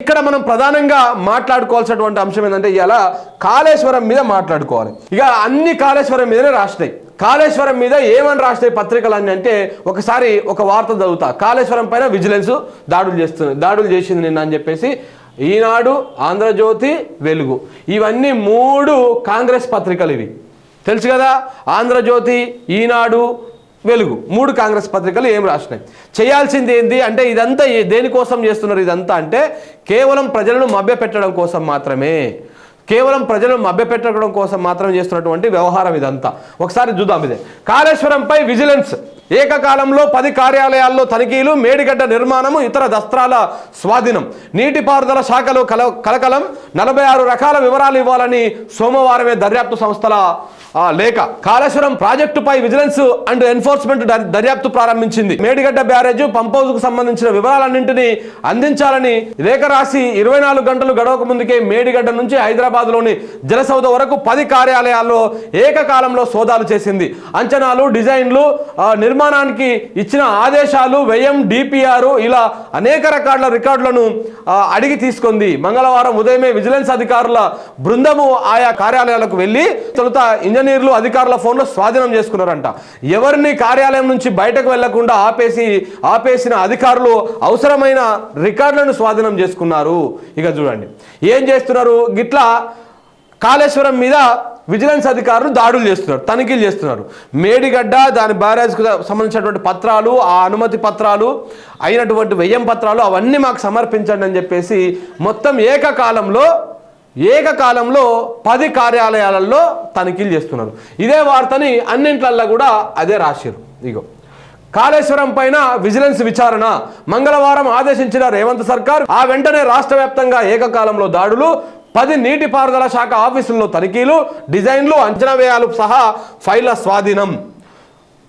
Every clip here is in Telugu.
ఇక్కడ మనం ప్రధానంగా మాట్లాడుకోవాల్సినటువంటి అంశం ఏంటంటే ఇలా కాళేశ్వరం మీద మాట్లాడుకోవాలి. ఇక అన్ని కాళేశ్వరం మీదనే రాసినాయి కాళేశ్వరం మీద ఏమని రాస్తాయి పత్రికలు అంటే ఒకసారి ఒక వార్త చదువుతా. కాళేశ్వరం పైన విజిలెన్స్ దాడులు చేస్తుంది దాడులు చేసింది నిన్న అని చెప్పేసి ఈనాడు ఆంధ్రజ్యోతి వెలుగు. ఇవన్నీ మూడు కాంగ్రెస్ పత్రికలు ఇవి. తెలుసు కదా? ఆంధ్రజ్యోతి ఈనాడు వెలుగు. మూడు కాంగ్రెస్ పత్రికలు ఏం రాసినాయి? చేయాల్సింది ఏంది అంటే ఇదంతా దేనికోసం చేస్తున్నారు ఇదంతా అంటే కేవలం ప్రజలను మభ్యపెట్టడం కోసం మాత్రమే. కేవలం ప్రజలను మభ్యపెట్టడం కోసం మాత్రం చేస్తున్నటువంటి వ్యవహారం ఇదంతా. ఒకసారి చూద్దాం ఇదే. కాళేశ్వరంపై విజిలెన్స్. ఏకకాలంలో పది కార్యాలయాల్లో తనిఖీలు మేడిగడ్డ నిర్మాణము ఇతర దస్త్రాల స్వాధీనం. నీటిపారుదల శాఖలో కల కలకలం. నలభై ఆరు రకాల వివరాలు ఇవ్వాలని సోమవారమే దర్యాప్తు సంస్థల లేఖ కాళేశ్వరం ప్రాజెక్టుపై విజిలెన్స్ అండ్ ఎన్ఫోర్స్మెంట్ దర్యాప్తు ప్రారంభించింది. మేడిగడ్డ బ్యారేజ్ పంప్ హౌస్కు సంబంధించిన వివరాలన్నింటినీ అందించాలని లేఖ రాసి ఇరవై నాలుగు గంటలు గడవక ముందుకే మేడిగడ్డ నుంచి హైదరాబాద్లోని జలసౌధ వరకు పది కార్యాలయాల్లో ఏకకాలంలో సోదాలు చేసింది. అంచనాలు డిజైన్లు నిర్మాణానికి ఇచ్చిన ఆదేశాలు వ్యయం డిపిఆర్ ఇలా అనేక రకాల రికార్డులను అడిగి తీసుకుంది. మంగళవారం ఉదయమే విజిలెన్స్ అధికారుల బృందము ఆయా కార్యాలయాలకు వెళ్ళి తొలుత ఇంజనీర్లు అధికారుల ఫోన్లో స్వాధీనం చేసుకున్నారంట. ఎవరిని కార్యాలయం నుంచి బయటకు వెళ్ళకుండా ఆపేసి ఆపేసిన అధికారులు అవసరమైన రికార్డులను స్వాధీనం చేసుకున్నారు. ఇక చూడండి. ఏం చేస్తున్నారు? గిట్లా కాళేశ్వరం మీద విజిలెన్స్ అధికారులు దాడులు చేస్తున్నారు తనిఖీలు చేస్తున్నారు. మేడిగడ్డ దాని బ్యారేజ్కు సంబంధించినటువంటి పత్రాలు ఆ అనుమతి పత్రాలు అయినటువంటి వ్యయం పత్రాలు అవన్నీ మాకు సమర్పించండి అని చెప్పేసి మొత్తం ఏకకాలంలో ఏకకాలంలో పది కార్యాలయాలలో తనిఖీలు చేస్తున్నారు. ఇదే వార్తని అన్నింట్లల్లో కూడా అదే రాశారు ఇగో కాళేశ్వరం పైన విజిలెన్స్ విచారణ. మంగళవారం ఆదేశించిన రేవంత్ సర్కార్ ఆ వెంటనే రాష్ట్ర వ్యాప్తంగా ఏకకాలంలో దాడులు పది నీటిపారుదల శాఖ ఆఫీసుల్లో తనిఖీలు డిజైన్లు అంచనా వ్యయాలు సహా ఫైళ్ళ స్వాధీనం.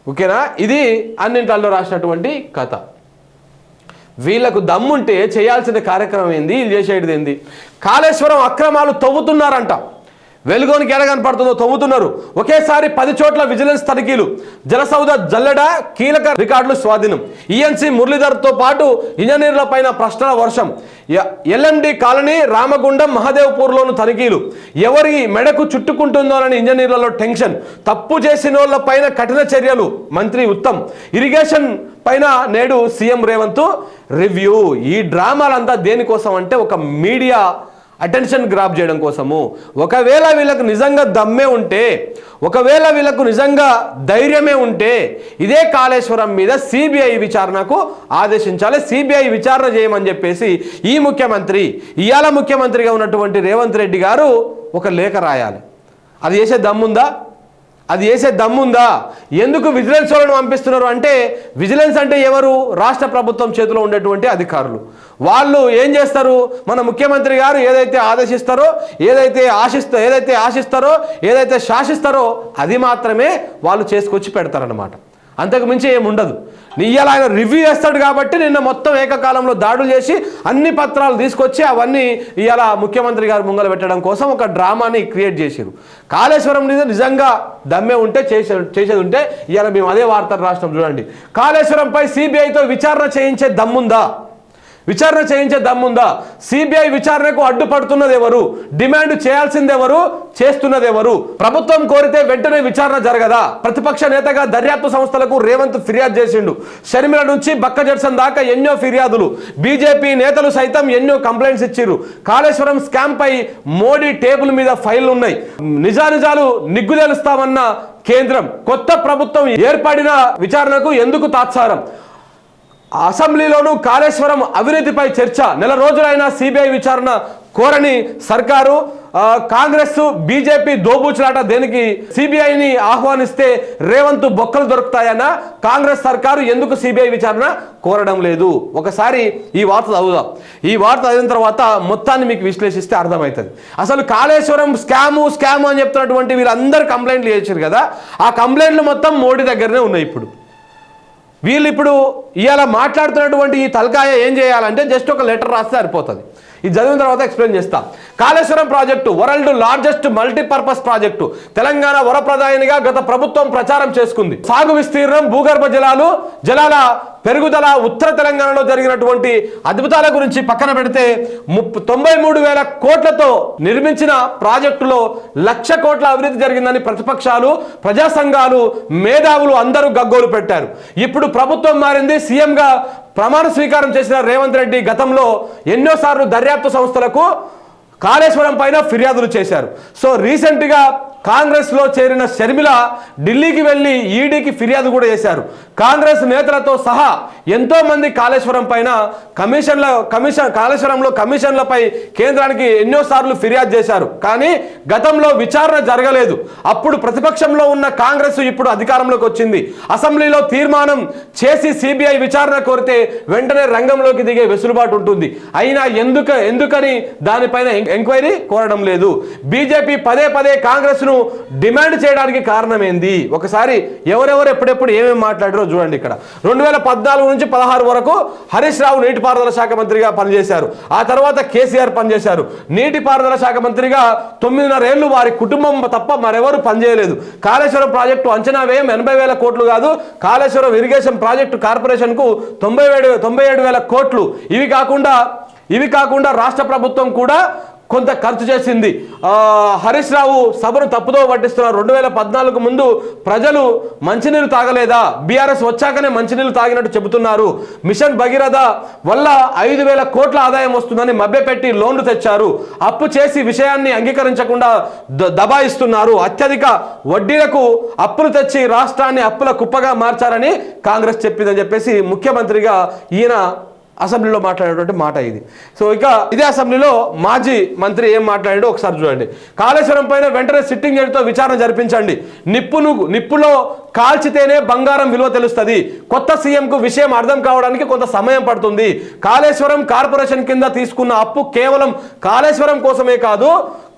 ఓకేనా? ఇది అన్నింటిలో రాసినటువంటి కథ. వీళ్ళకు దమ్ముంటే చేయాల్సిన కార్యక్రమం ఏంది? వీళ్ళు చేసేటిది ఏంది? కాళేశ్వరం అక్రమాలు తవ్వుతున్నారంట. వెలుగోనికి ఎడ కనపడుతుందో తవ్వుతున్నారు. ఒకేసారి పది చోట్ల విజిలెన్స్ తనిఖీలు. జలసౌద జల్లెడ కీలక రికార్డులు స్వాధీనం. ఈఎన్సీ మురళీధర్తో పాటు ఇంజనీర్ల పైన ప్రశ్నల వర్షం. ఎల్ఎండి కాలనీ రామగుండం మహదేవ్పూర్లోను తనిఖీలు. ఎవరి మెడకు చుట్టుకుంటుందోనని ఇంజనీర్లలో టెన్షన్. తప్పు చేసిన వాళ్ళ పైన కఠిన చర్యలు. మంత్రి ఉత్తమ్. ఇరిగేషన్ పైన నేడు సీఎం రేవంత్. రివ్యూ. ఈ డ్రామాలంతా దేనికోసం అంటే ఒక మీడియా అటెన్షన్ గ్రాప్ చేయడం కోసము. ఒకవేళ వీళ్ళకు నిజంగా దమ్మే ఉంటే ఒకవేళ వీళ్ళకు నిజంగా ధైర్యమే ఉంటే ఇదే కాళేశ్వరం మీద సిబిఐ విచారణకు ఆదేశించాలి. సిబిఐ విచారణ చేయమని చెప్పేసి ఈ ముఖ్యమంత్రి ఇవాళ ముఖ్యమంత్రిగా ఉన్నటువంటి రేవంత్ రెడ్డి గారు ఒక లేఖ రాయాలి. అది చేసే దమ్ముందా? అది చేసే దమ్ముందా? ఎందుకు విజిలెన్స్ వాళ్ళని పంపిస్తున్నారు అంటే విజిలెన్స్ అంటే ఎవరు? రాష్ట్ర ప్రభుత్వం చేతిలో ఉండేటువంటి అధికారులు. వాళ్ళు ఏం చేస్తారు? మన ముఖ్యమంత్రి గారు ఏదైతే ఆదేశిస్తారో ఏదైతే ఆశిస్తా ఏదైతే ఆశిస్తారో ఏదైతే శాసిస్తారో అది మాత్రమే వాళ్ళు చేసుకొచ్చి పెడతారనమాట అంతకు మించి ఏమి ఉండదు. ఇవాళ ఆయన రివ్యూ చేస్తాడు కాబట్టి నిన్న మొత్తం ఏకకాలంలో దాడులు చేసి అన్ని పత్రాలు తీసుకొచ్చి అవన్నీ ఇవాళ ముఖ్యమంత్రి గారు ముంగల పెట్టడం కోసం ఒక డ్రామాని క్రియేట్ చేశారు కాళేశ్వరం మీద నిజంగా దమ్మే ఉంటే చేసే చేసేది ఉంటే ఇవాళ మేము అదే వార్తలు రాష్ట్రం చూడండి. కాళేశ్వరంపై సిబిఐతో విచారణ చేయించే దమ్ముందా? విచారణ చేయించే దమ్ముందా సిబిఐ విచారణకు అడ్డుపడుతున్నది ఎవరు? డిమాండ్ చేయాల్సింది ఎవరు? చేస్తున్నది ఎవరు? ప్రభుత్వం కోరితే వెంటనే విచారణ జరగదా? ప్రతిపక్ష నేతగా దర్యాప్తు సంస్థలకు రేవంత్ ఫిర్యాదు చేసిండు. షర్మిల నుంచి బక్క జడ్సన్ దాకా ఎన్నో ఫిర్యాదులు. బీజేపీ నేతలు సైతం ఎన్నో కంప్లైంట్స్ ఇచ్చిర్రు. కాళేశ్వరం స్కామ్ పై మోడీ టేబుల్ మీద ఫైళ్ళు ఉన్నాయి నిజానిజాలు నిగ్గు తెలుస్తామన్న కేంద్రం. కొత్త ప్రభుత్వం ఏర్పడిన విచారణకు ఎందుకు తాత్సారం? అసెంబ్లీలోనూ కాళేశ్వరం అవినీతిపై చర్చ. నెల రోజులైనా సిబిఐ విచారణ కోరని సర్కారు కాంగ్రెస్ బీజేపీ దోబూచులాట దేనికి సిబిఐని ఆహ్వానిస్తే రేవంత్ బొక్కలు దొరుకుతాయన్న కాంగ్రెస్ సర్కారు ఎందుకు సిబిఐ విచారణ కోరడం లేదు. ఒకసారి ఈ వార్త చదువుదాం. ఈ వార్త చదివిన తర్వాత మొత్తాన్ని మీకు విశ్లేషిస్తే అర్థమవుతుంది. అసలు కాళేశ్వరం స్కాము స్కాము అని చెప్తున్నటువంటి వీళ్ళందరూ కంప్లైంట్లు చేశారు కదా. ఆ కంప్లైంట్లు మొత్తం మోడీ దగ్గరనే ఉన్నాయి ఇప్పుడు. వీళ్ళు ఇప్పుడు ఇవాళ మాట్లాడుతున్నటువంటి ఈ తలకాయ ఏం చేయాలంటే జస్ట్ ఒక లెటర్ రాస్తే సరిపోతుంది. ఇది చదివిన తర్వాత ఎక్స్ప్లెయిన్ చేస్తా. Kaleshwaram project world largest multipurpose project. Telangana వరప్రదాయనిగా గత ప్రభుత్వం ప్రచారం చేసుకుంది. సాగు విస్తీర్ణం భూగర్భ జలాలు జలాల పెరుగుదల ఉత్తర తెలంగాణలో జరిగినటువంటి అద్భుతాల గురించి పక్కన పెడితే ముప్పై తొంభై మూడు వేల కోట్లతో నిర్మించిన ప్రాజెక్టులో లక్ష కోట్ల అభివృద్ధి జరిగిందని ప్రతిపక్షాలు ప్రజా సంఘాలు మేధావులు అందరూ గగ్గోలు పెట్టారు. ఇప్పుడు ప్రభుత్వం మారింది సీఎంగా ప్రమాణ స్వీకారం చేసిన రేవంత్ రెడ్డి గతంలో ఎన్నోసార్లు దర్యాప్తు సంస్థలకు కాళేశ్వరం పైన ఫిర్యాదులు చేశారు. సో రీసెంట్గా కాంగ్రెస్లో చేరిన షర్మిల ఢిల్లీకి వెళ్ళి ఈడీకి ఫిర్యాదు కూడా చేశారు. కాంగ్రెస్ నేతలతో సహా ఎంతో మంది కాళేశ్వరం పైన కమిషన్ల కమిషన్ కాళేశ్వరంలో కమిషన్లపై కేంద్రానికి ఎన్నోసార్లు ఫిర్యాదు చేశారు. కానీ గతంలో విచారణ జరగలేదు. అప్పుడు ప్రతిపక్షంలో ఉన్న కాంగ్రెస్ ఇప్పుడు అధికారంలోకి వచ్చింది. అసెంబ్లీలో తీర్మానం చేసి సిబిఐ విచారణ కోరితే వెంటనే రంగంలోకి దిగే వెసులుబాటు ఉంటుంది. అయినా ఎందుకు ఎందుకని దానిపైన ఎంక్వైరీ కోరడం లేదు. బీజేపీ పదే పదే కాంగ్రెస్ను డిమాండ్ చేయడానికి కారణం ఏంది ఒకసారి ఎవరెవరు ఎప్పుడెప్పుడు ఏమేమి మాట్లాడారో చూడండి ఇక్కడ. రెండు వేల పద్నాలుగు నుంచి పదహారు వరకు హరీష్ రావు నీటిపారుదల శాఖ మంత్రిగా పనిచేశారు. ఆ తర్వాత కేసీఆర్ పనిచేశారు. నీటిపారుదల శాఖ మంత్రిగా తొమ్మిదిన్నరేళ్ళు వారి కుటుంబం తప్ప మరెవరు పనిచేయలేదు. కాళేశ్వరం ప్రాజెక్టు అంచనా వ్యయం ఎనభై వేల కోట్లు కాదు. కాళేశ్వరం ఇరిగేషన్ ప్రాజెక్టు కార్పొరేషన్కు తొంభై ఏడు తొంభై ఏడు వేల కోట్లు. ఇవి కాకుండా ఇవి కాకుండా రాష్ట్ర ప్రభుత్వం కూడా కొంత ఖర్చు చేసింది. హరీష్ రావు సభను తప్పుదో పట్టిస్తున్నారు. రెండు వేల పద్నాలుగు ముందు ప్రజలు మంచినీళ్ళు తాగలేదా? బీఆర్ఎస్ వచ్చాకనే మంచినీళ్ళు తాగినట్టు చెబుతున్నారు. మిషన్ భగీరథ వల్ల ఐదు వేల కోట్ల ఆదాయం వస్తుందని మభ్యపెట్టి లోన్లు తెచ్చారు. అప్పు చేసి విషయాన్ని అంగీకరించకుండా ద- దబాయిస్తున్నారు. అత్యధిక వడ్డీలకు అప్పులు తెచ్చి రాష్ట్రాన్ని అప్పుల కుప్పగా మార్చారని కాంగ్రెస్ చెప్పిందని చెప్పేసి ముఖ్యమంత్రిగా ఈయన అసెంబ్లీలో మాట్లాడేటువంటి మాట ఇది. సో ఇక ఇదే అసెంబ్లీలో మాజీ మంత్రి ఏం మాట్లాడాడో ఒకసారి చూడండి. కాళేశ్వరం పైన వెంటనే సిట్టింగ్ జడ్జితో విచారణ జరిపించండి. నిప్పును నిప్పులో కాల్చితేనే బంగారం విలువ తెలుస్తుంది. కొత్త సీఎంకు విషయం అర్థం కావడానికి కొంత సమయం పడుతుంది. కాళేశ్వరం కార్పొరేషన్ కింద తీసుకున్న అప్పు కేవలం కాళేశ్వరం కోసమే కాదు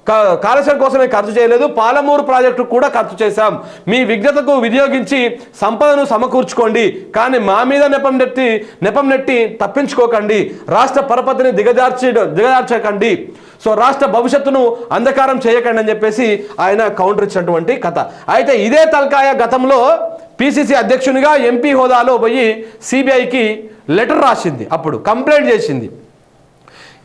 కాళేశ్వరం కోసమే ఖర్చు చేయలేదు. పాలమూరు ప్రాజెక్టు కూడా ఖర్చు చేశాం. మీ విజ్ఞతకు వినియోగించి సంపదను సమకూర్చుకోండి. కానీ మా మీద నెపం నెట్టి నెపం నెట్టి తప్పించుకోకండి. రాష్ట్ర పరపతిని దిగజార్చి దిగజార్చకండి. సో రాష్ట్ర భవిష్యత్తును అంధకారం చేయకండి అని చెప్పేసి ఆయన కౌంటర్ ఇచ్చినటువంటి కథ. అయితే ఇదే తలకాయ గతంలో పిసిసి అధ్యక్షునిగా ఎంపీ హోదాలో పోయి సిబిఐకి లెటర్ రాసింది. అప్పుడు కంప్లైంట్ చేసింది.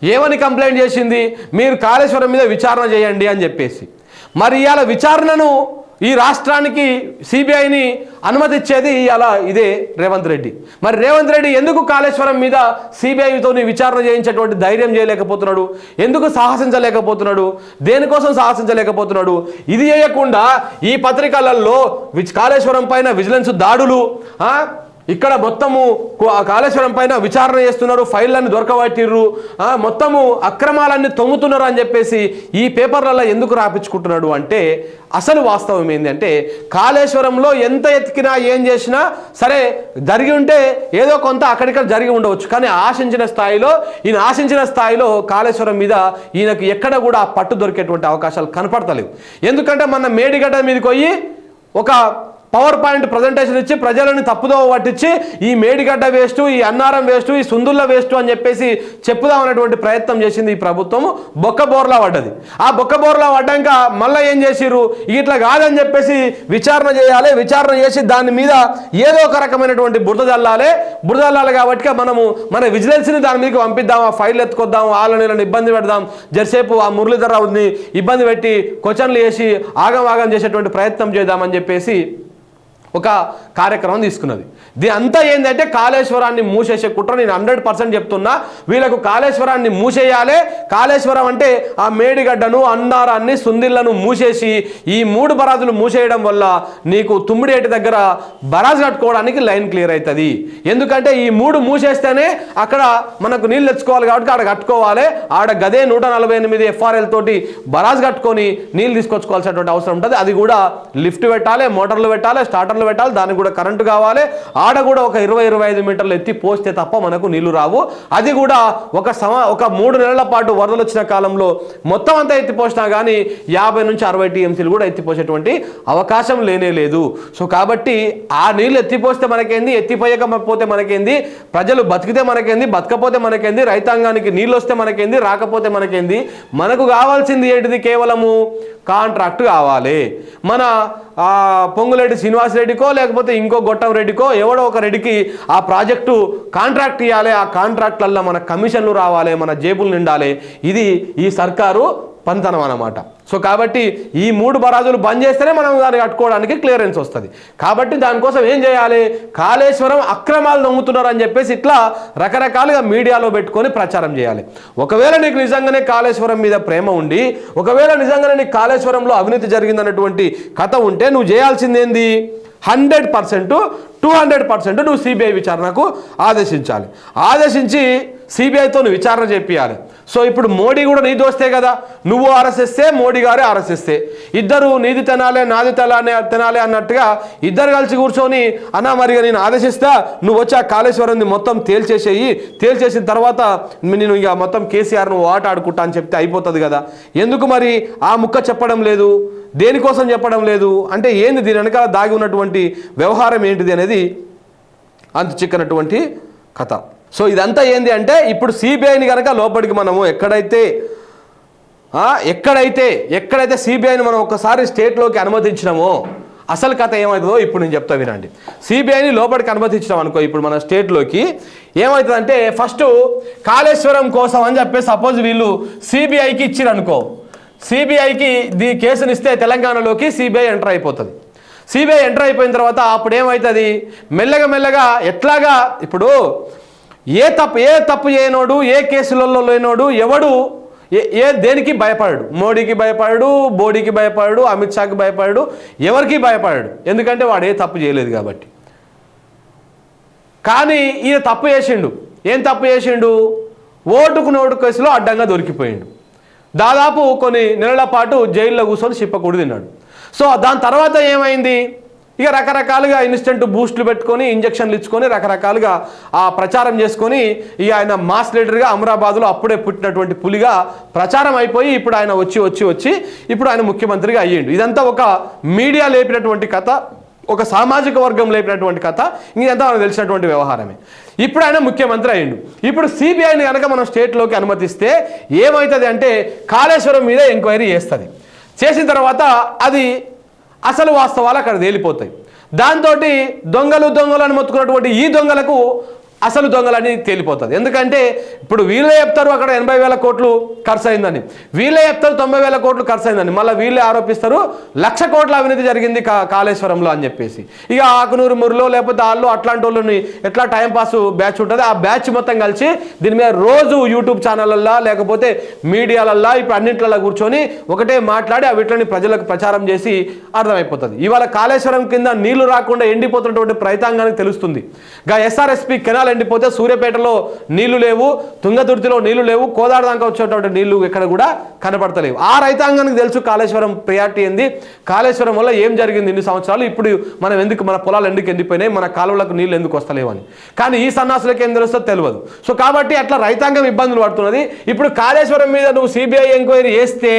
ఏమని కంప్లైంట్ చేసింది? మీరు కాళేశ్వరం మీద విచారణ చేయండి అని చెప్పేసి. మరి ఇవాళ విచారణను ఈ రాష్ట్రానికి సిబిఐని అనుమతిచ్చేది అలా ఇదే రేవంత్ రెడ్డి. మరి రేవంత్ రెడ్డి ఎందుకు కాళేశ్వరం మీద సిబిఐతో విచారణ చేయించేటువంటి ధైర్యం చేయలేకపోతున్నాడు? ఎందుకు సాహసించలేకపోతున్నాడు? దేనికోసం సాహసించలేకపోతున్నాడు? ఇది చేయకుండా ఈ పత్రికలలో విచ్- కాళేశ్వరం పైన విజిలెన్స్ దాడులు ఇక్కడ మొత్తము ఆ కాళేశ్వరం పైన విచారణ చేస్తున్నారు ఫైళ్ళన్నీ దొరకబట్టిర్రు. మొత్తము అక్రమాలన్నీ తొంగుతున్నారు అని చెప్పేసి ఈ పేపర్లలో ఎందుకు రాపించుకుంటున్నాడు అంటే అసలు వాస్తవం ఏంటంటే కాళేశ్వరంలో ఎంత ఎతికినా ఏం చేసినా సరే జరిగి ఉంటే ఏదో కొంత అక్కడిక్కడ జరిగి ఉండవచ్చు. కానీ ఆశించిన స్థాయిలో ఈయన ఆశించిన స్థాయిలో కాళేశ్వరం మీద ఈయనకు ఎక్కడ కూడా ఆ పట్టు దొరికేటువంటి అవకాశాలు కనపడతలేవు. ఎందుకంటే మన మేడిగడ్డ మీదకి పోయి ఒక పవర్ పాయింట్ ప్రజెంటేషన్ ఇచ్చి ప్రజలను తప్పుదో పట్టించి ఈ మేడిగడ్డ వేస్ట్ ఈ అన్నారం వేస్ట్ ఈ సుందుల్ల వేస్ట్ అని చెప్పేసి చెప్పుదాం అనేటువంటి ప్రయత్నం చేసింది ఈ ప్రభుత్వం. బొక్క బోర్లా పడ్డది. ఆ బొక్క బోర్లా పడ్డాక మళ్ళీ ఏం చేసిర్రు? ఇట్లా కాదని చెప్పేసి విచారణ చేయాలి. విచారణ చేసి దాని మీద ఏదో ఒక రకమైనటువంటి బురద చల్లాలి బురద చల్లాలి కాబట్టి మనము మన విజిలెన్స్ని దాని మీదకి పంపిద్దాం. ఆ ఫైల్ ఎత్తుకొద్దాం. వాళ్ళని ఇబ్బంది పెడదాం. జరసేపు ఆ మురళీధరరావుని ఇబ్బంది పెట్టి క్వశ్చన్లు వేసి ఆగం ఆగం చేసేటువంటి ప్రయత్నం చేద్దామని చెప్పేసి ఒక కార్యక్రమం తీసుకున్నది. దీని అంతా ఏంటంటే కాళేశ్వరాన్ని మూసేసే కుట్ర నేను హండ్రెడ్ పర్సెంట్ చెప్తున్నా. వీళ్ళకు కాళేశ్వరాన్ని మూసేయాలి. కాళేశ్వరం అంటే ఆ మేడిగడ్డను అన్నారాన్ని సుందిళ్ళను మూసేసి ఈ మూడు బరాజులు మూసేయడం వల్ల నీకు తుమ్మిడేటి దగ్గర బరాజు కట్టుకోవడానికి లైన్ క్లియర్ అవుతుంది ఎందుకంటే ఈ మూడు మూసేస్తేనే అక్కడ మనకు నీళ్ళు తెచ్చుకోవాలి కాబట్టి ఆడ కట్టుకోవాలి. ఆడ గదే నూట నలభై ఎనిమిది ఎఫ్ఆర్ఎల్ తోటి బరాజు కట్టుకొని నీళ్ళు తీసుకొచ్చుకోవాల్సినటువంటి అవసరం ఉంటుంది. అది కూడా లిఫ్ట్ పెట్టాలి మోటార్లు పెట్టాలి స్టార్టర్లు పెట్టాలి దానికి కూడా కరెంటు కావాలి. ఆడ కూడా ఒక ఇరవై ఇరవై ఐదు మీటర్లు ఎత్తి పోస్తే తప్ప మనకు నీళ్ళు రావు. అది కూడా ఒక సమ ఒక మూడు నెలల పాటు వరదలు వచ్చిన కాలంలో మొత్తం అంతా ఎత్తిపోసినా కానీ యాభై నుంచి అరవై టీఎంసీలు కూడా ఎత్తిపోసేటువంటి అవకాశం లేనే లేదు. సో కాబట్టి ఆ నీళ్ళు ఎత్తిపోస్తే మనకేంది? ఎత్తిపోయకపోతే మనకేంది? ప్రజలు బతికితే మనకేంది? బతకపోతే మనకేంది? రైతాంగానికి నీళ్ళు వస్తే మనకేంది? రాకపోతే మనకేంది? మనకు కావాల్సింది ఏంటిది? కేవలము కాంట్రాక్ట్ కావాలి. మన పొంగులేటి శ్రీనివాస్ రెడ్డికో లేకపోతే ఇంకో గొట్టం రెడ్డికో ఎవడో ఒక రెడ్డికి ఆ ప్రాజెక్టు కాంట్రాక్ట్ ఇవ్వాలి ఆ కాంట్రాక్ట్లల్లో మన కమిషన్లు రావాలి మన జేబులు నిండాలి. ఇది ఈ సర్కారు పంతనం అనమాట సో కాబట్టి ఈ మూడు బరాజులు బంద్ చేస్తేనే మనం దాన్ని కట్టుకోవడానికి క్లియరెన్స్ వస్తుంది. కాబట్టి దానికోసం ఏం చేయాలి? కాళేశ్వరం అక్రమాలు దొంగుతున్నారు అని చెప్పేసి ఇట్లా రకరకాలుగా మీడియాలో పెట్టుకొని ప్రచారం చేయాలి. ఒకవేళ నీకు నిజంగానే కాళేశ్వరం మీద ప్రేమ ఉండి ఒకవేళ నిజంగానే నీకు కాళేశ్వరంలో అవినీతి జరిగిందన్నటువంటి కథ ఉంటే నువ్వు చేయాల్సిందేంది hundred percent two hundred percent నువ్వు సిబిఐ విచారణకు ఆదేశించాలి. ఆదేశించి సిబిఐతో నువ్వు విచారణ చేపియాలి. సో ఇప్పుడు మోడీ కూడా నీ దోస్తే కదా. నువ్వు ఆర్ఎస్ఎస్తే మోడీ గారే ఆర్ఎస్ఎస్తే ఇద్దరు నీది తినాలే నాది తినాలే అన్నట్టుగా ఇద్దరు కలిసి కూర్చొని అన్నా మరిగా నేను ఆదేశిస్తా నువ్వు వచ్చి ఆ కాళేశ్వరంది మొత్తం తేల్చేసేయి. తేల్చేసిన తర్వాత నేను ఇక మొత్తం కేసీఆర్ నువ్వు ఆట ఆడుకుంటా అని చెప్తే అయిపోతుంది కదా. ఎందుకు మరి ఆ ముక్క చెప్పడం లేదు? దేనికోసం చెప్పడం లేదు? అంటే ఏంది దీని వెనకాల దాగి ఉన్నటువంటి వ్యవహారం ఏంటిది అనేది అంత చిక్కనటువంటి కథ. సో ఇదంతా ఏంది అంటే ఇప్పుడు సిబిఐని కనుక లోపలికి మనము ఎక్కడైతే ఎక్కడైతే ఎక్కడైతే సిబిఐని మనం ఒకసారి స్టేట్లోకి అనుమతించినామో అసలు కథ ఏమవుతుందో ఇప్పుడు నేను చెప్తా వినండి. సిబిఐని లోపలికి అనుమతించినాం అనుకో ఇప్పుడు మన స్టేట్లోకి ఏమవుతుందంటే ఫస్ట్ కాళేశ్వరం కోసం అని చెప్పి సపోజ్ వీళ్ళు సిబిఐకి ఇచ్చిరు అనుకో సిబిఐకి దీ కేసుని ఇస్తే తెలంగాణలోకి సిబిఐ ఎంటర్ అయిపోతుంది. సిబిఐ ఎంటర్ అయిపోయిన తర్వాత అప్పుడు ఏమవుతుంది? మెల్లగా మెల్లగా ఎట్లాగా ఇప్పుడు ఏ తప్పు ఏ తప్పు చేయనోడు ఏ కేసులలో లేనోడు ఎవడు ఏ ఏ దేనికి భయపడడు? మోడీకి భయపడడు బోడీకి భయపడడు అమిత్ షాకి భయపడడు ఎవరికి భయపడడు. ఎందుకంటే వాడు ఏ తప్పు చేయలేదు కాబట్టి. కానీ ఈయన తప్పు చేసిండు. ఏం తప్పు చేసిండు? ఓటుకు నోటు కేసులో అడ్డంగా దొరికిపోయిండు. దాదాపు కొన్ని నెలల పాటు జైల్లో కూర్చొని చిప్పకూడు తిన్నాడు. సో దాని తర్వాత ఏమైంది? ఇక రకరకాలుగా ఇన్స్టెంట్ బూస్ట్లు పెట్టుకొని ఇంజక్షన్లు ఇచ్చుకొని రకరకాలుగా ఆ ప్రచారం చేసుకొని ఇక ఆయన మాస్ లీడర్గా అమరాబాద్లో అప్పుడే పుట్టినటువంటి పులిగా ప్రచారం అయిపోయి ఇప్పుడు ఆయన వచ్చి వచ్చి వచ్చి ఇప్పుడు ఆయన ముఖ్యమంత్రిగా అయ్యిండు. ఇదంతా ఒక మీడియా లేపినటువంటి కథ ఒక సామాజిక వర్గం లేపినటువంటి కథ ఇదంతా మనకు తెలిసినటువంటి వ్యవహారమే. ఇప్పుడు ఆయన ముఖ్యమంత్రి అయ్యిండు. ఇప్పుడు సిబిఐని కనుక మనం స్టేట్లోకి అనుమతిస్తే ఏమవుతుంది అంటే కాళేశ్వరం మీద ఎంక్వైరీ చేస్తుంది. చేసిన తర్వాత అది అసలు వాస్తవాలు అక్కడ తేలిపోతాయి. దాంతో దొంగలు దొంగలు అని మొత్తుకున్నటువంటి ఈ దొంగలకు అసలు దొంగలని తేలిపోతుంది. ఎందుకంటే ఇప్పుడు వీళ్ళే చెప్తారు అక్కడ ఎనభై వేల కోట్లు ఖర్చు అయిందని వీళ్ళే చెప్తారు తొంభై వేల కోట్లు ఖర్చు అయిందని మళ్ళీ వీళ్ళే ఆరోపిస్తారు లక్ష కోట్ల అవినీతి జరిగింది కాళేశ్వరంలో అని చెప్పేసి. ఇక ఆకునూరు మురిలో లేకపోతే వాళ్ళు అట్లాంటి వాళ్ళని ఎట్లా టైంపాస్ బ్యాచ్ ఉంటుంది ఆ బ్యాచ్ మొత్తం కలిసి దీని మీద రోజు యూట్యూబ్ ఛానళ్ళల్లో లేకపోతే మీడియాలల్లో ఇప్పుడు అన్నింటిలో కూర్చొని ఒకటే మాట్లాడి ఆ వీటిని ప్రజలకు ప్రచారం చేసి అర్థమైపోతుంది. ఇవాళ కాళేశ్వరం కింద నీళ్ళు రాకుండా ఎండిపోతున్నటువంటి రైతాంగానికి తెలుస్తుంది. గా ఎస్ఆర్ఎస్పి కెనాల్ ఎండిపోతే సూర్యపేటలో నీళ్ళు లేవు తుంగతుర్తిలో నీళ్ళు లేవు కోదాడ దాకా వచ్చేటువంటి నీళ్ళు ఇక్కడ కూడా కనపడతలేవు. ఆ రైతాంగానికి తెలుసు కాళేశ్వరం ప్రియారిటీ ఏంది. కాళేశ్వరం వల్ల ఏం జరిగింది ఇన్ని సంవత్సరాలు? ఇప్పుడు మనం ఎందుకు మన పొలాలు ఎందుకు ఎండిపోయినాయి? మన కాలువలకు నీళ్ళు ఎందుకు వస్తలేవు అని. కానీ ఈ సన్నాసులకు ఏం తెలుస్తుందో తెలియదు. సో కాబట్టి అట్లా రైతాంగం ఇబ్బందులు పడుతున్నది. ఇప్పుడు కాళేశ్వరం మీద నువ్వు సిబిఐ ఎంక్వైరీ చేస్తే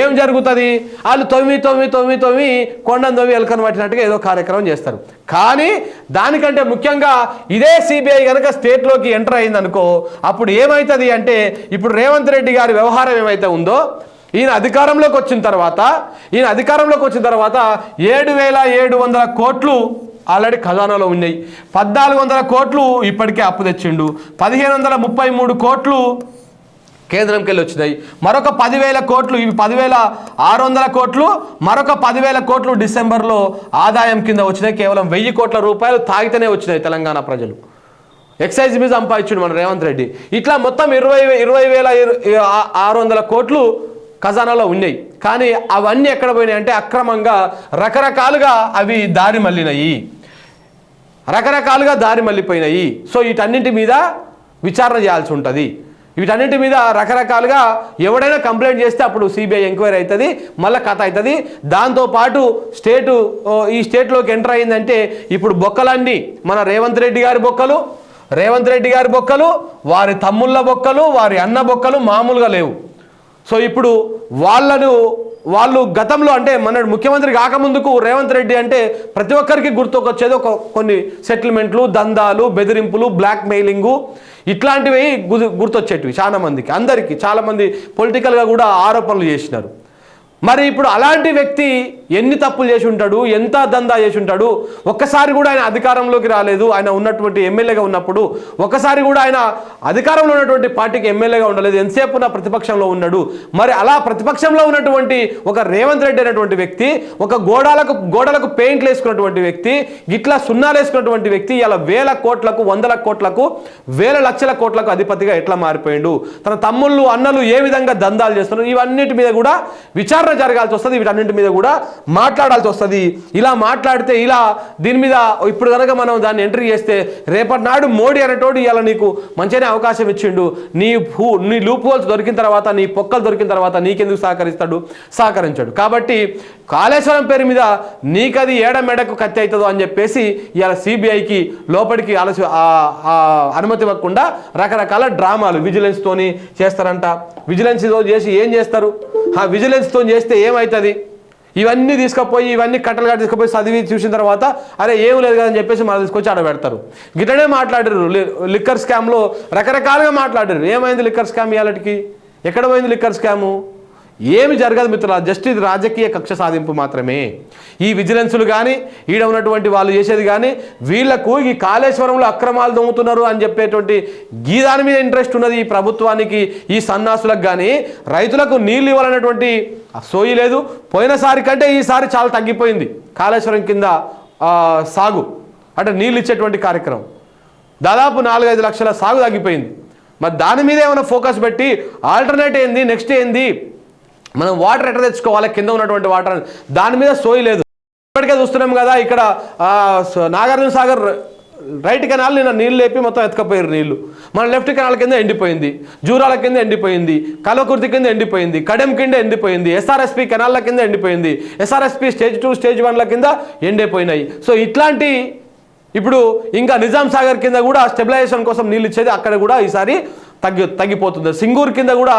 ఏం జరుగుతుంది? వాళ్ళు తొమ్మిది తొమ్మిది తొమ్మిది తొమ్మి కొండను తొమ్మి ఎలకను పట్టినట్టుగా ఏదో కార్యక్రమం చేస్తారు. కానీ దానికంటే ముఖ్యంగా ఇదే సిబిఐ కనుక స్టేట్లోకి ఎంటర్ అయిందనుకో అప్పుడు ఏమవుతుంది అంటే ఇప్పుడు రేవంత్ రెడ్డి గారి వ్యవహారం ఏమైతే ఉందో ఈయన అధికారంలోకి వచ్చిన తర్వాత ఈయన అధికారంలోకి వచ్చిన తర్వాత ఏడు వేల ఏడు వందల కోట్లు ఆల్రెడీ ఖజానాలో ఉన్నాయి. పద్నాలుగు వందల కోట్లు ఇప్పటికే అప్పు తెచ్చిండు. పదిహేను వందల ముప్పై మూడు కోట్లు కేంద్రంకి వెళ్ళి వచ్చినాయి. మరొక పదివేల కోట్లు ఇవి పదివేల ఆరు వందల కోట్లు మరొక పదివేల కోట్లు డిసెంబర్లో ఆదాయం కింద వచ్చినాయి. కేవలం వెయ్యి కోట్ల రూపాయలు తాగితేనే వచ్చినాయి తెలంగాణ ప్రజలు. ఎక్సైజ్ మీద సంపాదించుడు మన రేవంత్ రెడ్డి. ఇట్లా మొత్తం ఇరవై ఇరవై వేల ఆరు వందల కోట్లు ఖజానాలో ఉన్నాయి. కానీ అవన్నీ ఎక్కడ పోయినాయి అంటే అక్రమంగా రకరకాలుగా అవి దారి మళ్ళినాయి. రకరకాలుగా దారి మళ్ళిపోయినాయి. సో వీటన్నింటి మీద విచారణ చేయాల్సి ఉంటుంది. వీటన్నిటి మీద రకరకాలుగా ఎవడైనా కంప్లైంట్ చేస్తే అప్పుడు సిబిఐ ఎంక్వైరీ అవుతుంది మళ్ళీ కథ అవుతుంది. దాంతోపాటు స్టేటు ఈ స్టేట్లోకి ఎంటర్ అయిందంటే ఇప్పుడు బొక్కలన్నీ మన రేవంత్ రెడ్డి గారి బొక్కలు రేవంత్ రెడ్డి గారి బొక్కలు వారి తమ్ముళ్ళ బొక్కలు వారి అన్న బొక్కలు మామూలుగా లేవు. సో ఇప్పుడు వాళ్ళను వాళ్ళు గతంలో అంటే మన ముఖ్యమంత్రి కాకముందుకు రేవంత్ రెడ్డి అంటే ప్రతి ఒక్కరికి గుర్తుకొచ్చేది ఒక కొన్ని సెటిల్మెంట్లు దందాలు బెదిరింపులు బ్లాక్ మెయిలింగు ఇట్లాంటివి గు- గుర్తొచ్చేటివి చాలా మందికి అందరికీ. చాలామంది పొలిటికల్గా కూడా ఆరోపణలు చేసినారు. మరి ఇప్పుడు అలాంటి వ్యక్తి ఎన్ని తప్పులు చేసి ఉంటాడు ఎంత దందా చేసి ఉంటాడు ఒక్కసారి కూడా ఆయన అధికారంలోకి రాలేదు. ఆయన ఉన్నటువంటి ఎమ్మెల్యేగా ఉన్నప్పుడు ఒక్కసారి కూడా ఆయన అధికారంలో ఉన్నటువంటి పార్టీకి ఎమ్మెల్యేగా ఉండలేదు. ఎంతసేపు నా ప్రతిపక్షంలో ఉన్నాడు? మరి అలా ప్రతిపక్షంలో ఉన్నటువంటి ఒక రేవంత్ రెడ్డి అనేటువంటి వ్యక్తి ఒక గోడాలకు గోడలకు పెయింట్లు వేసుకున్నటువంటి వ్యక్తి గిట్లా సున్నాలు వేసుకున్నటువంటి వ్యక్తి ఇలా వేల కోట్లకు వందల కోట్లకు వేల లక్షల కోట్లకు అధిపతిగా ఎట్లా మారిపోయిండు? తన తమ్ముళ్ళు అన్నలు ఏ విధంగా దందాలు చేస్తున్నారు? ఇవన్నిటి మీద కూడా విచారణ జరగాల్సి వస్తుంది. వీటన్నింటి మీద కూడా మాట్లాడాల్సి వస్తుంది. ఇలా మాట్లాడితే ఇలా దీని మీద ఇప్పుడు కనుక మనం దాన్ని ఎంట్రీ చేస్తే రేపటి నాడు మోడీ అనేటోడు ఇలా నీకు. మంచిగానే అవకాశం ఇచ్చిండు. నీ భూ నీ లూప్ హోల్స్ దొరికిన తర్వాత నీ పొక్కలు దొరికిన తర్వాత నీకెందుకు సహకరిస్తాడు? సహకరించాడు. కాబట్టి కాళేశ్వరం పేరు మీద నీకది ఏడమెడకు కత్తి అవుతుందో అని చెప్పేసి ఇలా సిబిఐకి లోపలికి ఆలస్య అనుమతి ఇవ్వకుండా రకరకాల డ్రామాలు విజిలెన్స్తోని చేస్తారంట. విజిలెన్స్తో చేసి ఏం చేస్తారు? ఆ విజిలెన్స్తో చేస్తే ఏమవుతుంది ఇవన్నీ తీసుకుపోయి ఇవన్నీ కట్టలు కట్టి తీసుకుపోయి చదివి చూసిన తర్వాత అరే ఏం లేదు కదని చెప్పేసి మనం తీసుకొచ్చి ఆడ పెడతారు. గిట్టనే మాట్లాడారు లిక్కర్ స్కామ్లో రకరకాలుగా మాట్లాడారు ఏమైంది లిక్కర్ స్కామ్ ఇవాళకి ఎక్కడ పోయింది లిక్కర్ స్కాము? ఏమి జరగదు మిత్రులు జస్ట్ ఇది రాజకీయ కక్ష సాధింపు మాత్రమే. ఈ విజిలెన్సులు కానీ ఈడ ఉన్నటువంటి వాళ్ళు చేసేది కానీ వీళ్ళకు ఈ కాళేశ్వరంలో అక్రమాలు దొంగతున్నారు అని చెప్పేటువంటి గీ దాని మీద ఇంట్రెస్ట్ ఉన్నది ఈ ప్రభుత్వానికి ఈ సన్నాసులకు కానీ రైతులకు నీళ్ళు ఇవ్వాలనేటువంటి సోయి లేదు. పోయినసారి కంటే ఈసారి చాలా తగ్గిపోయింది. కాళేశ్వరం కింద సాగు. అంటే నీళ్ళు ఇచ్చేటువంటి కార్యక్రమం. దాదాపు నాలుగైదు లక్షల సాగు తగ్గిపోయింది. మరి దాని మీద ఏమైనా ఫోకస్ పెట్టి ఆల్టర్నేట్ ఏంది నెక్స్ట్ ఏంది? మనం వాటర్ ఎట్లా తెచ్చుకోవాలి కింద ఉన్నటువంటి వాటర్ దాని మీద సోయి లేదు. ఇప్పటికే చూస్తున్నాం కదా ఇక్కడ నాగార్జున సాగర్ రైట్ కెనాల్ నిన్న నీళ్ళు లేపి మొత్తం ఎత్తుకపోయారు నీళ్ళు. మన లెఫ్ట్ కెనాల్ కింద ఎండిపోయింది. జూరాల కింద ఎండిపోయింది. కలకుర్తి కింద ఎండిపోయింది. కడెం కింద ఎండిపోయింది. ఎస్ఆర్ఎస్పి కెనాల్ల కింద ఎండిపోయింది. ఎస్ఆర్ఎస్పి స్టేజ్ టూ స్టేజ్ వన్ల కింద ఎండిపోయినాయి. సో ఇట్లాంటి ఇప్పుడు ఇంకా నిజాం సాగర్ కింద కూడా స్టెబిలైజేషన్ కోసం నీళ్ళు ఇచ్చేది అక్కడ కూడా ఈసారి తగ్గి తగ్గిపోతుంది. సింగూర్ కింద కూడా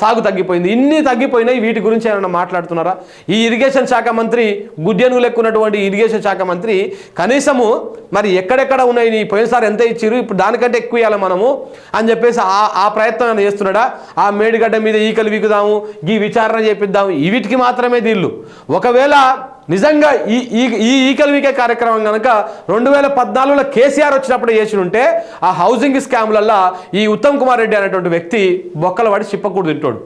సాగు తగ్గిపోయింది. ఇన్ని తగ్గిపోయినాయి వీటి గురించి ఏమైనా మాట్లాడుతున్నారా? ఈ ఇరిగేషన్ శాఖ మంత్రి గుడ్యను లెక్కున్నటువంటి ఇరిగేషన్ శాఖ మంత్రి కనీసము మరి ఎక్కడెక్కడ ఉన్నాయి నీ పోయినసారి ఎంత ఇచ్చిరు ఇప్పుడు దానికంటే ఎక్కువ ఇవ్వాలి మనము అని చెప్పేసి ఆ ఆ ప్రయత్నం చేస్తున్నాడా? ఆ మేడిగడ్డ మీద ఈకలు వీకుదాము ఈ విచారణ చేపిద్దాము ఈ వీటికి మాత్రమే దీళ్ళు. ఒకవేళ నిజంగా ఈ ఈ ఈ వీకే కార్యక్రమం కనుక రెండు వేల పద్నాలుగులో కేసీఆర్ వచ్చినప్పుడు చేసి ఉంటే ఆ హౌసింగ్ స్కామ్లల్లో ఈ ఉత్తమ్ కుమార్ రెడ్డి అనేటువంటి వ్యక్తి బొక్కల పడి చిప్పకూడు తింటాడు.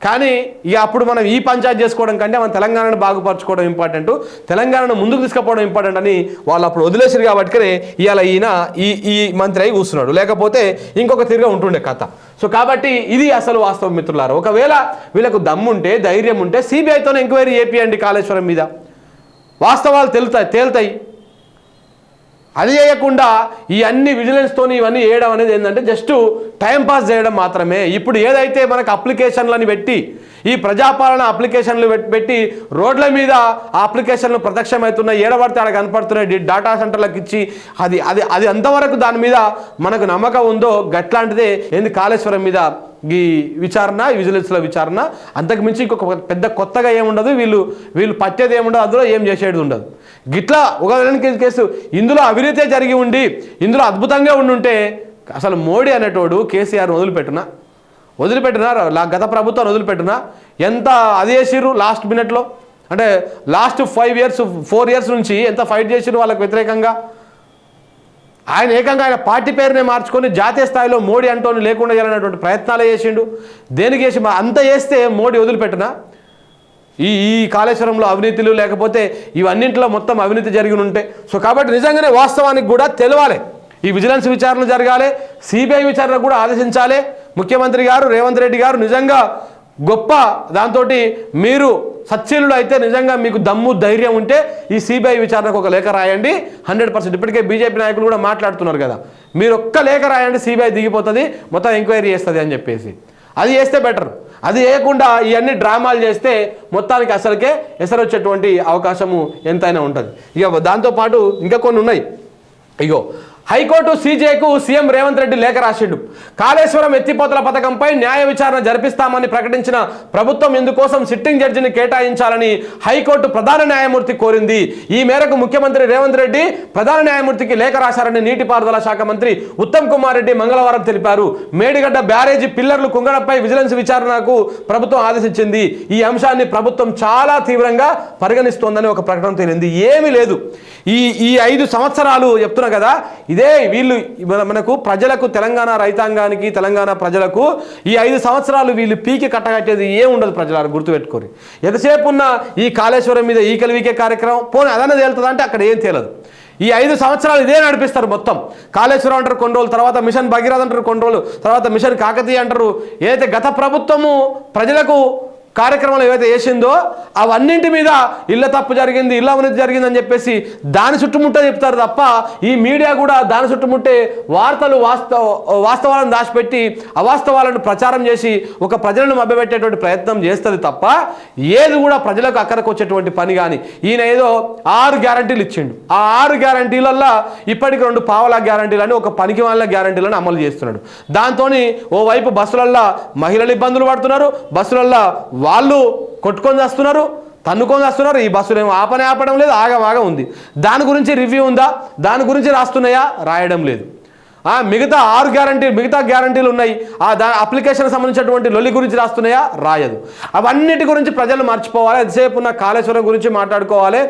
కానీ ఇక అప్పుడు మనం ఈ పంచాయతీ చేసుకోవడం కంటే మనం తెలంగాణను బాగుపరచుకోవడం ఇంపార్టెంట్ తెలంగాణను ముందుకు తీసుకుపోవడం ఇంపార్టెంట్ అని వాళ్ళు అప్పుడు వదిలేసారు కాబట్టి ఇవాళ ఈయన ఈ ఈ మంత్రి అయి కూర్చున్నాడు. లేకపోతే ఇంకొక తిరిగా ఉంటుండే కథ. సో కాబట్టి ఇది అసలు వాస్తవం మిత్రులారు. ఒకవేళ వీళ్ళకు దమ్ముంటే ధైర్యం ఉంటే సిబిఐతోనే ఎంక్వైరీ చేపియండి కాళేశ్వరం మీద. వాస్తవాలు తెలుతాయి తేలుతాయి. అది చేయకుండా ఈ అన్ని విజిలెన్స్తో ఇవన్నీ వేయడం అనేది ఏంటంటే జస్ట్ టైంపాస్ చేయడం మాత్రమే. ఇప్పుడు ఏదైతే మనకు అప్లికేషన్లని పెట్టి ఈ ప్రజాపాలన అప్లికేషన్లు పెట్టి రోడ్ల మీద ఆ అప్లికేషన్లు ప్రత్యక్షమవుతున్నాయి. ఏడబడితే ఆడ కనపడుతున్నాయి. డి- డాటా సెంటర్లకు ఇచ్చి అది అది అది అంతవరకు దాని మీద మనకు నమ్మకం ఉందో గట్లాంటిదే ఏంది కాళేశ్వరం మీద ఈ విచారణ విజిలెన్స్ల విచారణ. అంతకుమించి ఇంకొక పెద్ద కొత్తగా ఏముండదు. వీళ్ళు వీళ్ళు పట్టేది ఏముండదు. అందులో ఏం చేసేది ఉండదు. గిట్లా ఒక కేసు కేసు ఇందులో అవినీతే జరిగి ఉండి ఇందులో అద్భుతంగా ఉండుంటే అసలు మోడీ అనేటోడు కేసీఆర్ వదిలిపెట్టినా? వదిలిపెట్టినా? గత ప్రభుత్వాన్ని వదిలిపెట్టినా? ఎంత అది చేసిర్రు? లాస్ట్ మినిట్లో? అంటే last five years four years నుంచి ఎంత ఫైట్ చేసిర్రు వాళ్ళకి వ్యతిరేకంగా? ఆయన ఏకంగా ఆయన పార్టీ పేరునే మార్చుకొని జాతీయ స్థాయిలో మోడీ అంటోని లేకుండా చేయాలనేటువంటి ప్రయత్నాలే చేసిండు. దేనికి చేసి అంత చేస్తే మోడీ వదిలిపెట్టినా? ఈ ఈ కాళేశ్వరంలో అవినీతులు లేకపోతే ఇవన్నింటిలో మొత్తం అవినీతి జరిగి ఉంటే. సో కాబట్టి నిజంగానే వాస్తవానికి కూడా తెలవాలి. ఈ విజిలెన్స్ విచారణ జరగాలి. సిబిఐ విచారణ కూడా ఆదేశించాలి. ముఖ్యమంత్రి గారు రేవంత్ రెడ్డి గారు నిజంగా గొప్ప. దాంతో మీరు సచ్చీలుడు అయితే నిజంగా మీకు దమ్ము ధైర్యం ఉంటే ఈ సిబిఐ విచారణకు ఒక లేఖ రాయండి. హండ్రెడ్ పర్సెంట్ ఇప్పటికే బీజేపీ నాయకులు కూడా మాట్లాడుతున్నారు కదా. మీరు ఒక్క లేఖ రాయండి సిబిఐ దిగిపోతుంది మొత్తం ఎంక్వైరీ చేస్తుంది అని చెప్పేసి. అది చేస్తే బెటర్. అది వేయకుండా ఇవన్నీ డ్రామాలు చేస్తే మొత్తానికి అసలుకే ఎసరు వచ్చేటువంటి అవకాశము ఎంతైనా ఉంటుంది. ఇక దాంతోపాటు ఇంకా కొన్ని ఉన్నాయి. ఇగో హైకోర్టు సీజేకు సీఎం రేవంత్ రెడ్డి లేఖ రాసిండు. కాళేశ్వరం ఎత్తిపోతల పథకంపై న్యాయ విచారణ జరిపిస్తామని ప్రకటించిన ప్రభుత్వం ఇందుకోసం సిట్టింగ్ జడ్జిని కేటాయించాలని హైకోర్టు ప్రధాన న్యాయమూర్తి కోరింది. ఈ మేరకు ముఖ్యమంత్రి రేవంత్ రెడ్డి ప్రధాన న్యాయమూర్తికి లేఖ రాశారని నీటిపారుదల శాఖ మంత్రి ఉత్తమ్ కుమార్ రెడ్డి మంగళవారం తెలిపారు. మేడిగడ్డ బ్యారేజీ పిల్లర్లు కుంగడంపై విజిలెన్స్ విచారణకు ప్రభుత్వం ఆదేశించింది. ఈ అంశాన్ని ప్రభుత్వం చాలా తీవ్రంగా పరిగణిస్తోందని ఒక ప్రకటన తేలింది. ఏమీ లేదు. ఈ ఈ ఐదు సంవత్సరాలు చెప్తున్నా కదా ఇదే వీళ్ళు మన- మనకు ప్రజలకు తెలంగాణ రైతాంగానికి తెలంగాణ ప్రజలకు ఈ ఐదు సంవత్సరాలు వీళ్ళు పీకి కట్టగట్టేది ఏం ఉండదు ప్రజలు గుర్తుపెట్టుకోరు ఎంతసేపు ఉన్న ఈ కాళేశ్వరం మీద ఈకలు వీకే కార్యక్రమం పోనీ అదన తేలుతుంది అంటే అక్కడ ఏం తేలదు. ఈ ఐదు సంవత్సరాలు ఇదే నడిపిస్తారు మొత్తం. కాళేశ్వరం అంటారు కొన్ని రోజులు తర్వాత మిషన్ భగీరథ అంటారు కొన్ని రోజులు తర్వాత మిషన్ కాకతీయ అంటారు. ఏదైతే గత ప్రభుత్వము ప్రజలకు కార్యక్రమాలు ఏవైతే చేసిందో అవన్నింటి మీద ఇళ్ళ తప్పు జరిగింది ఇళ్ళ అవినీతి జరిగింది అని చెప్పేసి దాని చుట్టుముట్టే చెప్తారు తప్ప ఈ మీడియా కూడా దాని చుట్టుముట్టే వార్తలు వాస్తవ వాస్తవాలను దాచిపెట్టి అవాస్తవాలను ప్రచారం చేసి ఒక ప్రజలను మభ్యపెట్టేటువంటి ప్రయత్నం చేస్తుంది తప్ప ఏది కూడా ప్రజలకు అక్కడికి వచ్చేటువంటి పని కానీ ఈయన ఏదో ఆరు గ్యారంటీలు ఇచ్చిండు. ఆ ఆరు గ్యారంటీలల్లో ఇప్పటికి రెండు పావల గ్యారంటీలు అని ఒక పనికి వాళ్ళ గ్యారంటీలను అమలు చేస్తున్నాడు. దాంతో ఓవైపు బస్సులల్లో మహిళలు ఇబ్బందులు పడుతున్నారు బస్సులల్లో వాళ్ళు కొట్టుకొని చేస్తున్నారు తన్నుకొని వస్తున్నారు ఈ బస్సులు ఏమో ఆపనే ఆపడం లేదు ఆగం ఉంది. దాని గురించి రివ్యూ ఉందా? దాని గురించి రాస్తున్నాయా? రాయడం లేదు. మిగతా ఆరు గ్యారంటీ మిగతా గ్యారంటీలు ఉన్నాయి. ఆ దా అప్లికేషన్ సంబంధించినటువంటి లొల్లి గురించి రాస్తున్నాయా? రాయదు. అవన్నిటి గురించి ప్రజలు మర్చిపోవాలి. ఎంతసేపు ఉన్న కాళేశ్వరం గురించి మాట్లాడుకోవాలి.